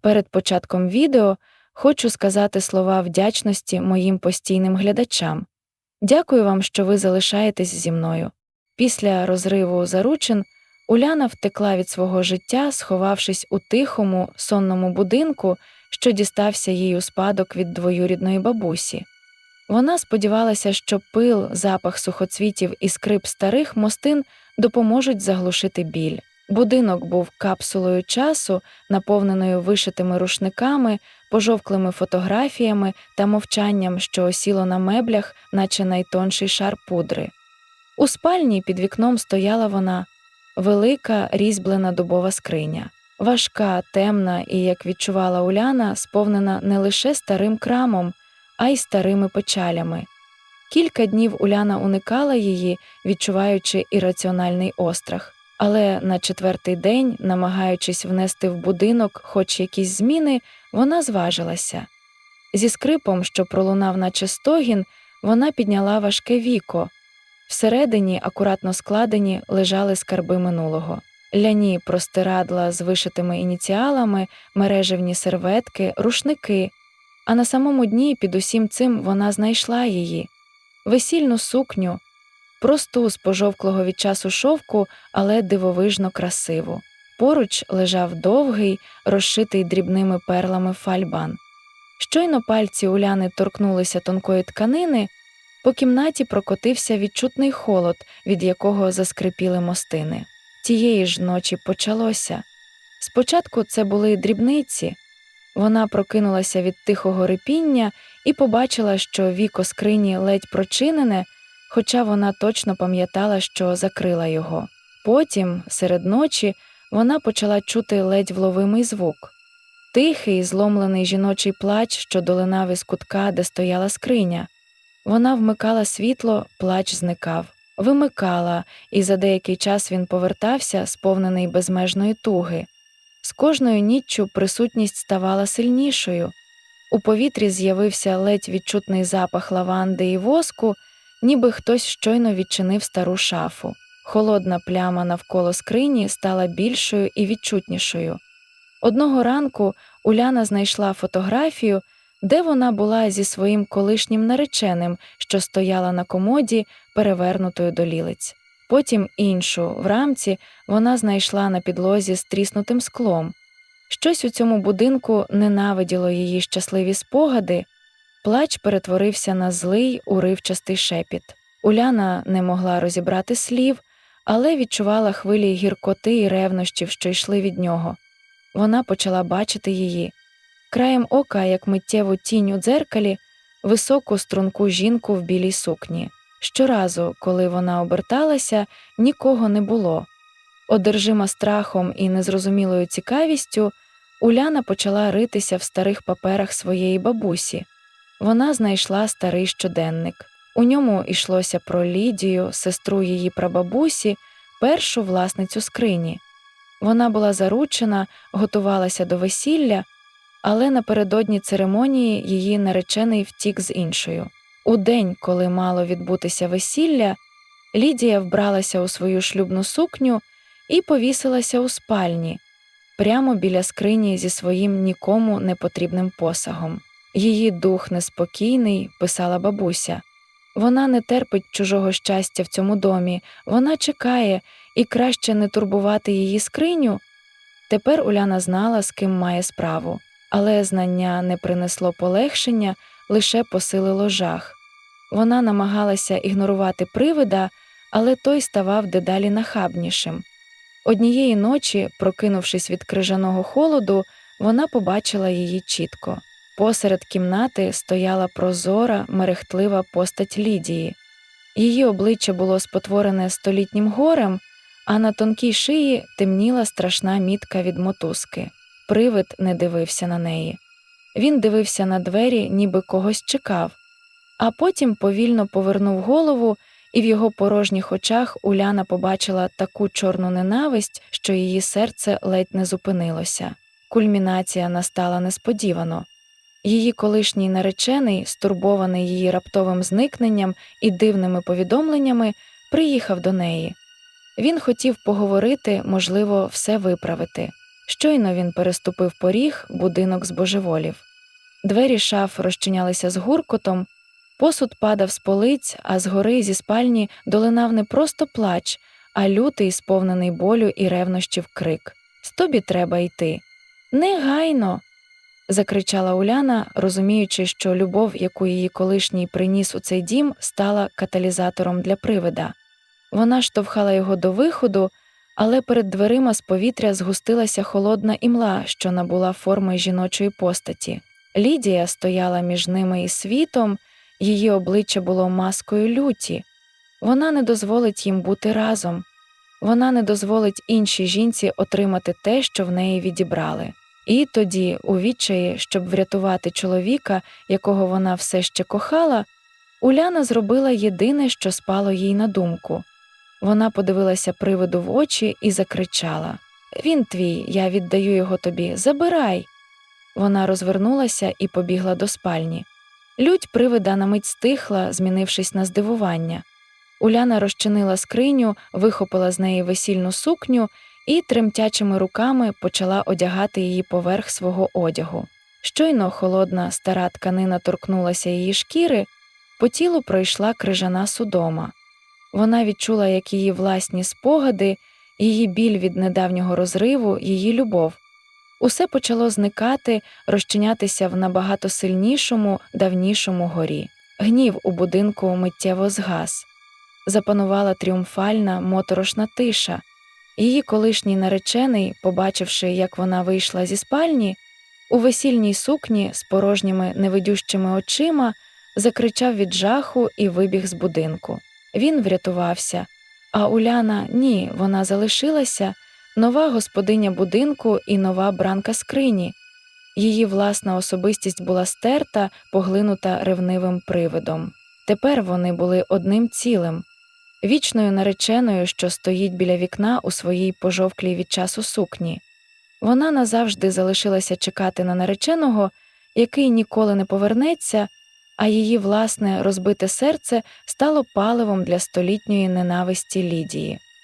Перед початком відео хочу сказати слова вдячності моїм постійним глядачам. Дякую вам, що ви залишаєтесь зі мною. Після розриву заручин Уляна втекла від свого життя, сховавшись у тихому, сонному будинку, що дістався їй у спадок від двоюрідної бабусі. Вона сподівалася, що пил, запах сухоцвітів і скрип старих мостин допоможуть заглушити біль. Будинок був капсулою часу, наповненою вишитими рушниками, пожовклими фотографіями та мовчанням, що осіло на меблях, наче найтонший шар пудри. У спальні під вікном стояла вона велика різьблена дубова скриня, важка, темна і, як відчувала Уляна, сповнена не лише старим крамом, а й старими печалями. Кілька днів Уляна уникала її, відчуваючи ірраціональний острах. Але на четвертий день, намагаючись внести в будинок хоч якісь зміни, вона зважилася. Зі скрипом, що пролунав, наче стогін, вона підняла важке віко. Всередині, акуратно складені, лежали скарби минулого. Ляні простирадла з вишитими ініціалами, мережевні серветки, рушники. А на самому дні під усім цим вона знайшла її весільну сукню, просту з пожовклого від часу шовку, але дивовижно красиву. Поруч лежав довгий, розшитий дрібними перлами фальбан. Щойно пальці Уляни торкнулися тонкої тканини, по кімнаті прокотився відчутний холод, від якого заскрипіли мостини. Тієї ж ночі почалося. Спочатку це були дрібниці. Вона прокинулася від тихого рипіння і побачила, що віко скрині ледь прочинене, хоча вона точно пам'ятала, що закрила його. Потім, серед ночі, вона почала чути ледь вловимий звук тихий, зломлений жіночий плач, що долинав із кутка, де стояла скриня. Вона вмикала світло, плач зникав, вимикала, і за деякий час він повертався, сповнений безмежної туги. З кожною ніччю присутність ставала сильнішою. У повітрі з'явився ледь відчутний запах лаванди і воску, ніби хтось щойно відчинив стару шафу. Холодна пляма навколо скрині стала більшою і відчутнішою. Одного ранку Уляна знайшла фотографію, де вона була зі своїм колишнім нареченим, що стояла на комоді, перевернутою до лілиць. Потім іншу в рамці вона знайшла на підлозі з тріснутим склом. Щось у цьому будинку ненавиділо її щасливі спогади, плач перетворився на злий, уривчастий шепіт. Уляна не могла розібрати слів, але відчувала хвилі гіркоти і ревнощів, що йшли від нього. Вона почала бачити її. Краєм ока, як миттєву тінь у дзеркалі, високу струнку жінку в білій сукні. Щоразу, коли вона оберталася, нікого не було. Одержима страхом і незрозумілою цікавістю, Уляна почала ритися в старих паперах своєї бабусі. Вона знайшла старий щоденник. У ньому йшлося про Лідію, сестру її прабабусі, першу власницю скрині. Вона була заручена, готувалася до весілля, але напередодні церемонії її наречений втік з іншою. У день, коли мало відбутися весілля, Лідія вбралася у свою шлюбну сукню і повісилася у спальні, прямо біля скрині зі своїм нікому не потрібним посагом. Її дух неспокійний, писала бабуся. Вона не терпить чужого щастя в цьому домі, вона чекає і краще не турбувати її скриню. Тепер Уляна знала, з ким має справу, але знання не принесло полегшення, лише посилило жах. Вона намагалася ігнорувати привида, але той ставав дедалі нахабнішим. Однієї ночі, прокинувшись від крижаного холоду, вона побачила її чітко. Посеред кімнати стояла прозора, мерехтлива постать Лідії. Її обличчя було спотворене столітнім горем, а на тонкій шиї темніла страшна мітка від мотузки. Привид не дивився на неї. Він дивився на двері, ніби когось чекав, а потім повільно повернув голову, і в його порожніх очах Уляна побачила таку чорну ненависть, що її серце ледь не зупинилося. Кульмінація настала несподівано. Її колишній наречений, стурбований її раптовим зникненням і дивними повідомленнями, приїхав до неї. Він хотів поговорити, можливо, все виправити. Щойно він переступив поріг, будинок збожеволів. Двері шаф розчинялися з гуркотом, посуд падав з полиць, а згори зі спальні долинав не просто плач, а лютий, сповнений болю і ревнощів крик. З тобі треба йти. Негайно. Закричала Уляна, розуміючи, що любов, яку її колишній приніс у цей дім, стала каталізатором для привида. Вона штовхала його до виходу, але перед дверима з повітря згустилася холодна імла, що набула форми жіночої постаті. Лідія стояла між ними і світом, її обличчя було маскою люті. Вона не дозволить їм бути разом. Вона не дозволить іншій жінці отримати те, що в неї відібрали. І тоді, у відчаї, щоб врятувати чоловіка, якого вона все ще кохала, Уляна зробила єдине, що спало їй на думку. Вона подивилася привиду в очі і закричала Він твій, я віддаю його тобі, забирай. Вона розвернулася і побігла до спальні. Лють привида на мить стихла, змінившись на здивування. Уляна розчинила скриню, вихопила з неї весільну сукню і тремтячими руками почала одягати її поверх свого одягу. Щойно холодна стара тканина торкнулася її шкіри, по тілу пройшла крижана судома. Вона відчула, як її власні спогади, її біль від недавнього розриву, її любов. Усе почало зникати, розчинятися в набагато сильнішому, давнішому горі. Гнів у будинку миттєво згас. Запанувала тріумфальна моторошна тиша. Її колишній наречений, побачивши, як вона вийшла зі спальні, у весільній сукні з порожніми невидющими очима, закричав від жаху і вибіг з будинку. Він врятувався, а Уляна ні, вона залишилася нова господиня будинку і нова бранка скрині. Її власна особистість була стерта, поглинута ревнивим привидом. Тепер вони були одним цілим, вічною нареченою, що стоїть біля вікна у своїй пожовклій від часу сукні. Вона назавжди залишилася чекати на нареченого, який ніколи не повернеться, а її власне розбите серце стало паливом для столітньої ненависті Лідії.